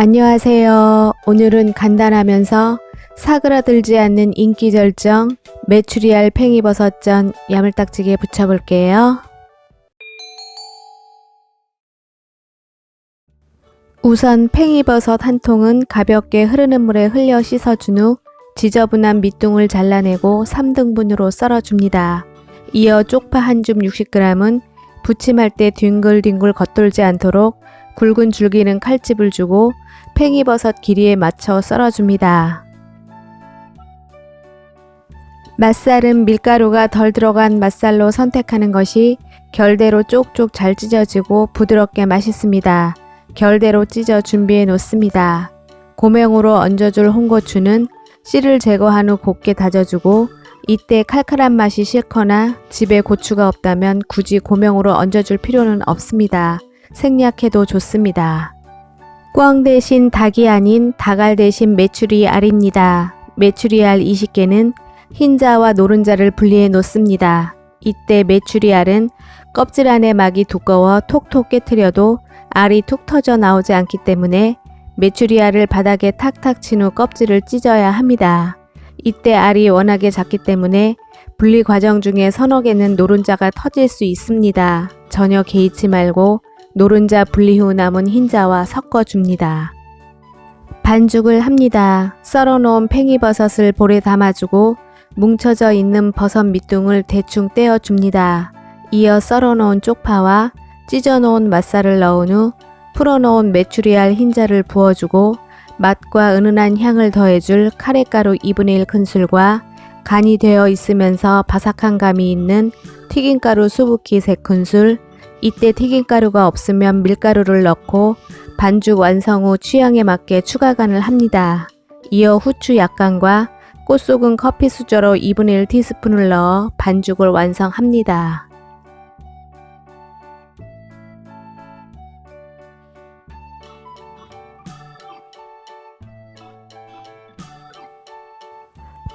안녕하세요. 오늘은 간단하면서 사그라들지 않는 인기 절정 메추리알 팽이버섯전 야물딱지게 부쳐볼게요. 우선 팽이버섯 한 통은 가볍게 흐르는 물에 흘려 씻어준 후 지저분한 밑둥을 잘라내고 3등분으로 썰어줍니다. 이어 쪽파 한 줌 60g은 부침할 때 뒹굴뒹굴 겉돌지 않도록 굵은 줄기는 칼집을 주고 팽이버섯 길이에 맞춰 썰어줍니다. 맛살은 밀가루가 덜 들어간 맛살로 선택하는 것이 결대로 쪽쪽 잘 찢어지고 부드럽게 맛있습니다. 결대로 찢어 준비해 놓습니다. 고명으로 얹어줄 홍고추는 씨를 제거한 후 곱게 다져주고 이때 칼칼한 맛이 싫거나 집에 고추가 없다면 굳이 고명으로 얹어줄 필요는 없습니다. 생략해도 좋습니다. 꽝 대신 닭이 아닌 닭알 대신 메추리 알입니다. 메추리 알 20개는 흰자와 노른자를 분리해 놓습니다. 이때 메추리 알은 껍질 안에 막이 두꺼워 톡톡 깨트려도 알이 툭 터져 나오지 않기 때문에 메추리 알을 바닥에 탁탁 친 후 껍질을 찢어야 합니다. 이때 알이 워낙에 작기 때문에 분리 과정 중에 서너 개는 노른자가 터질 수 있습니다. 전혀 개의치 말고 노른자 분리 후 남은 흰자와 섞어줍니다. 반죽을 합니다. 썰어놓은 팽이버섯을 볼에 담아주고 뭉쳐져 있는 버섯 밑둥을 대충 떼어줍니다. 이어 썰어놓은 쪽파와 찢어놓은 맛살을 넣은 후 풀어놓은 메추리알 흰자를 부어주고 맛과 은은한 향을 더해줄 카레가루 2분의 1 큰술과 간이 되어 있으면서 바삭한 감이 있는 튀김가루 수북히 3큰술, 이때 튀김가루가 없으면 밀가루를 넣고 반죽 완성 후 취향에 맞게 추가 간을 합니다. 이어 후추 약간과 꽃 속은 커피 수저로 2분의 1 티스푼을 넣어 반죽을 완성합니다.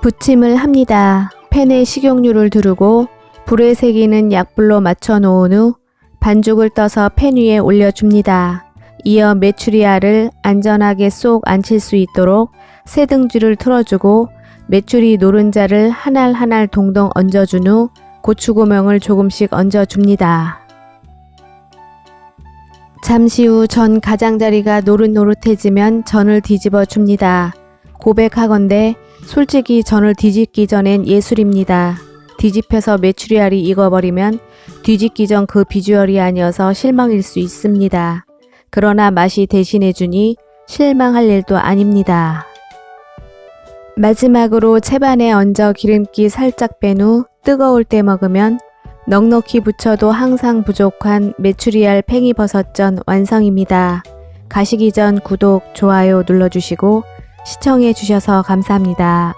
부침을 합니다. 팬에 식용유를 두르고 불에 새기는 약불로 맞춰 놓은 후 반죽을 떠서 팬 위에 올려줍니다. 이어 메추리알을 안전하게 쏙 앉힐 수 있도록 세 등줄을 틀어주고 메추리 노른자를 한 알 한 알 동동 얹어준 후 고추고명을 조금씩 얹어줍니다. 잠시 후 전 가장자리가 노릇노릇해지면 전을 뒤집어 줍니다. 고백하건대 솔직히 전을 뒤집기 전엔 예술입니다. 뒤집혀서 메추리알이 익어버리면 뒤집기 전 그 비주얼이 아니어서 실망일 수 있습니다. 그러나 맛이 대신해주니 실망할 일도 아닙니다. 마지막으로 채반에 얹어 기름기 살짝 뺀 후 뜨거울 때 먹으면 넉넉히 부쳐도 항상 부족한 메추리알 팽이버섯전 완성입니다. 가시기 전 구독, 좋아요 눌러주시고 시청해 주셔서 감사합니다.